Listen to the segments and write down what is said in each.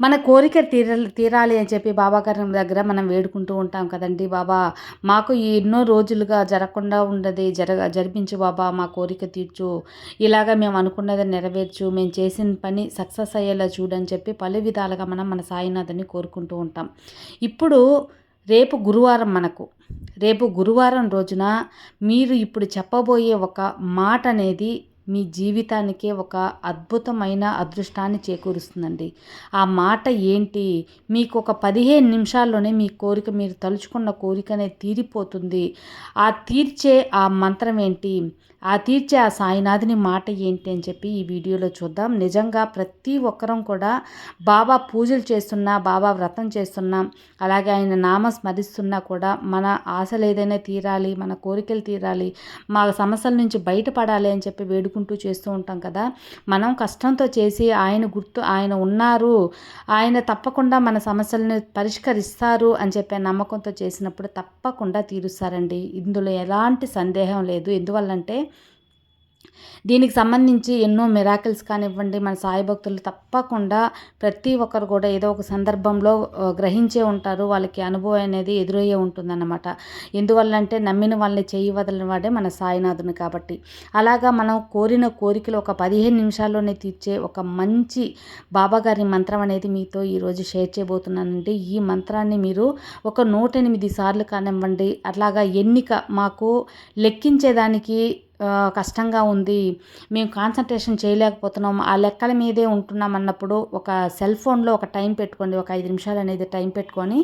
మన కోరిక తీర తీరాలి అని చెప్పి బాబాగారి దగ్గర మనం వేడుకుంటూ ఉంటాం కదండి. బాబా మాకు ఈ ఎన్నో రోజులుగా జరగకుండా ఉండదు జరగ జరిపించు బాబా మా కోరిక తీర్చు. ఇలాగ మేము అనుకున్నది నెరవేర్చు. మేము చేసిన పని సక్సెస్ అయ్యేలా చూడని చెప్పి పలు విధాలుగా మనం మన సాయినాథని కోరుకుంటూ ఉంటాం. ఇప్పుడు రేపు గురువారం మనకు. రేపు గురువారం రోజున మీరు ఇప్పుడు చెప్పబోయే ఒక మాట అనేది మీ జీవితానికే ఒక అద్భుతమైన అదృష్టాన్ని చేకూరుస్తుందండి. ఆ మాట ఏంటి? మీకు ఒక పదిహేను నిమిషాల్లోనే మీ కోరిక మీరు తలుచుకున్న కోరిక అనేది తీరిపోతుంది. ఆ తీర్చే ఆ మంత్రం ఏంటి? ఆ తీర్చే ఆ సాయినాథుని మాట ఏంటి అని చెప్పి ఈ వీడియోలో చూద్దాం. నిజంగా ప్రతి ఒక్కరం కూడా బాబా పూజలు చేస్తున్నా బాబా వ్రతం చేస్తున్నా అలాగే ఆయన నామ స్మరిస్తున్నా కూడా మన ఆశలు ఏదైనా తీరాలి మన కోరికలు తీరాలి మా సమస్యల నుంచి బయటపడాలి అని చెప్పి వేడుకుంటూ చేస్తూ ఉంటాం కదా. మనం కష్టంతో చేసి ఆయన గుర్తు ఆయన ఉన్నారు ఆయన తప్పకుండా మన సమస్యలను పరిష్కరిస్తారు అని చెప్పే నమ్మకంతో చేసినప్పుడు తప్పకుండా తీరుస్తారండి. ఇందులో ఎలాంటి సందేహం లేదు. ఎందువల్లంటే దీనికి సంబంధించి ఎన్నో మిరాకిల్స్ కానివ్వండి మన సాయి భక్తులు తప్పకుండా ప్రతి ఒక్కరు కూడా ఏదో ఒక సందర్భంలో గ్రహించే ఉంటారు. వాళ్ళకి అనుభవం అనేది ఎదురయ్యే ఉంటుందన్నమాట. ఎందువల్లంటే నమ్మిన వాళ్ళని చేయి వదలని వాడే మన సాయినాథుని కాబట్టి. అలాగా మనం కోరిన కోరికలు ఒక పదిహేను నిమిషాల్లోనే తీర్చే ఒక మంచి బాబాగారి మంత్రం అనేది మీతో ఈరోజు షేర్ చేయబోతున్నానండి. ఈ మంత్రాన్ని మీరు ఒక నూట ఎనిమిది సార్లు కానివ్వండి అట్లాగా ఎన్నిక మాకు లెక్కించేదానికి కష్టంగా ఉంది. మేము కాన్సన్ట్రేషన్ చేయలేకపోతున్నాం ఆ లెక్కల మీదే ఉంటున్నాం అన్నప్పుడు ఒక సెల్ ఫోన్లో ఒక టైం పెట్టుకోండి. ఒక ఐదు నిమిషాలు అనేది టైం పెట్టుకొని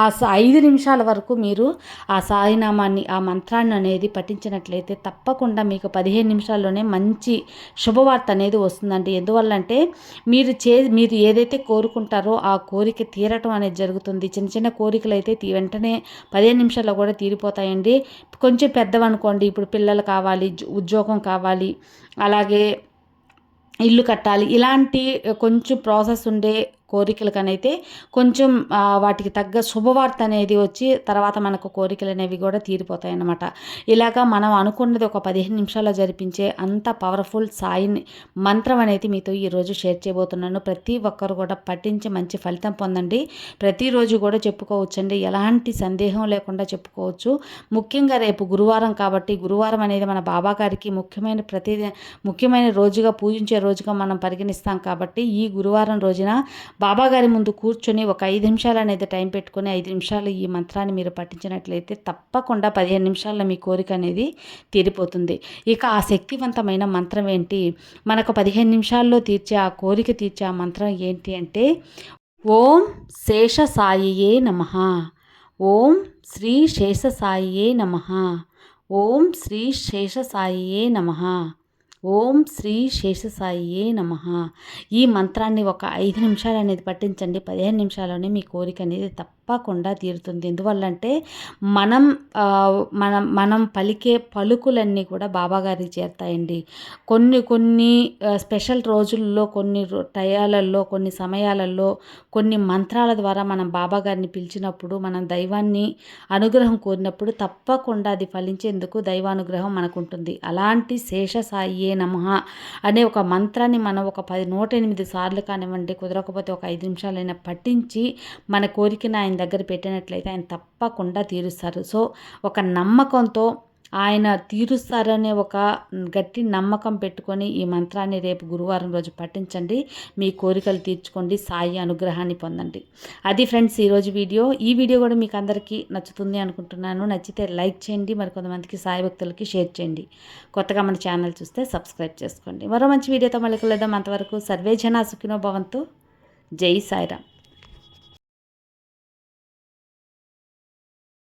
ఆ ఐదు నిమిషాల వరకు మీరు ఆ సాయినామాన్ని ఆ మంత్రాన్ని అనేది పఠించినట్లయితే తప్పకుండా మీకు పదిహేను నిమిషాల్లోనే మంచి శుభవార్త అనేది వస్తుందండి. ఎందువల్లంటే మీరు చే మీరు ఏదైతే కోరుకుంటారో ఆ కోరిక తీరటం అనేది జరుగుతుంది. చిన్న చిన్న కోరికలు అయితే వెంటనే పదిహేను నిమిషాల్లో కూడా తీరిపోతాయండి. కొంచెం పెద్దవనుకోండి. ఇప్పుడు పిల్లలు కావాలి ఉద్యోగం కావాలి అలాగే ఇల్లు కట్టాలి. ఇలాంటి కొంచెం ప్రాసెస్ ఉండే కోరికలకనైతే కొంచెం వాటికి తగ్గ శుభవార్త అనేది వచ్చి తర్వాత మనకు కోరికలు అనేవి కూడా తీరిపోతాయి అన్నమాట ఇలాగా మనం అనుకున్నది ఒక పదిహేను నిమిషాల్లో జరిపించే అంత పవర్ఫుల్ సాయిని మంత్రం అనేది మీతో ఈరోజు షేర్ చేయబోతున్నాను. ప్రతి ఒక్కరు కూడా పఠించి మంచి ఫలితం పొందండి. ప్రతిరోజు కూడా చెప్పుకోవచ్చండి. ఎలాంటి సందేహం లేకుండా చెప్పుకోవచ్చు. ముఖ్యంగా రేపు గురువారం కాబట్టి గురువారం అనేది మన బాబా గారికి ముఖ్యమైన ప్రతి ముఖ్యమైన రోజుగా పూజించే రోజుగా మనం పరిగణిస్తాం కాబట్టి ఈ గురువారం రోజున బాబాగారి ముందు కూర్చొని ఒక ఐదు నిమిషాలు అనేది టైం పెట్టుకొని ఐదు నిమిషాలు ఈ మంత్రాన్ని మీరు పఠించినట్లయితే తప్పకుండా పదిహేను నిమిషాల్లో మీ కోరిక అనేది తీరిపోతుంది. ఇక ఆ శక్తివంతమైన మంత్రం ఏంటి? మనకు పదిహేను నిమిషాల్లో తీర్చే ఆ కోరిక తీర్చే ఆ మంత్రం ఏంటి అంటే ఓం శేష సాయియే నమ. ఓం శ్రీ శేష సాయియే నమ. ఓం శ్రీ శేష సాయియే నమ. ఓం శ్రీ శేషసాయియే నమ. ఈ మంత్రాన్ని ఒక ఐదు నిమిషాలు అనేది పట్టించండి. పదిహేను నిమిషాల్లోనే మీ కోరిక అనేది తప్ప తప్పకుండా తీరుతుంది. ఎందువల్లంటే మనం మనం మనం పలికే పలుకులన్నీ కూడా బాబాగారికి చేరుతాయండి. కొన్ని కొన్ని స్పెషల్ రోజుల్లో కొన్ని టయాలలో కొన్ని సమయాలలో కొన్ని మంత్రాల ద్వారా మనం బాబాగారిని పిలిచినప్పుడు మనం దైవాన్ని అనుగ్రహం కోరినప్పుడు తప్పకుండా అది ఫలించేందుకు దైవానుగ్రహం మనకు ఉంటుంది అలాంటి శేషసాయే నమ అనే ఒక మంత్రాన్ని మనం ఒక పది నూట ఎనిమిది సార్లు కానివ్వండి కుదరకపోతే ఒక ఐదు నిమిషాలైనా పట్టించి మన కోరికను ఆయన దగ్గర పెట్టినట్లయితే ఆయన తప్పకుండా తీరుస్తారు. సో ఒక నమ్మకంతో ఆయన తీరుస్తారనే ఒక గట్టి నమ్మకం పెట్టుకొని ఈ మంత్రాన్ని రేపు గురువారం రోజు పఠించండి. మీ కోరికలు తీర్చుకోండి. సాయి అనుగ్రహాన్ని పొందండి. అది ఫ్రెండ్స్ ఈరోజు వీడియో. ఈ వీడియో కూడా మీకు అందరికీ నచ్చుతుంది అనుకుంటున్నాను. నచ్చితే లైక్ చేయండి. మరి కొంతమందికి సాయి భక్తులకి షేర్ చేయండి. కొత్తగా మన ఛానల్ చూస్తే సబ్స్క్రైబ్ చేసుకోండి. మరో మంచి వీడియోతో మళ్ళీ కలుద్దాం. అంతవరకు సర్వే జనా సుఖినో భవంతు. జై సాయిరామ్.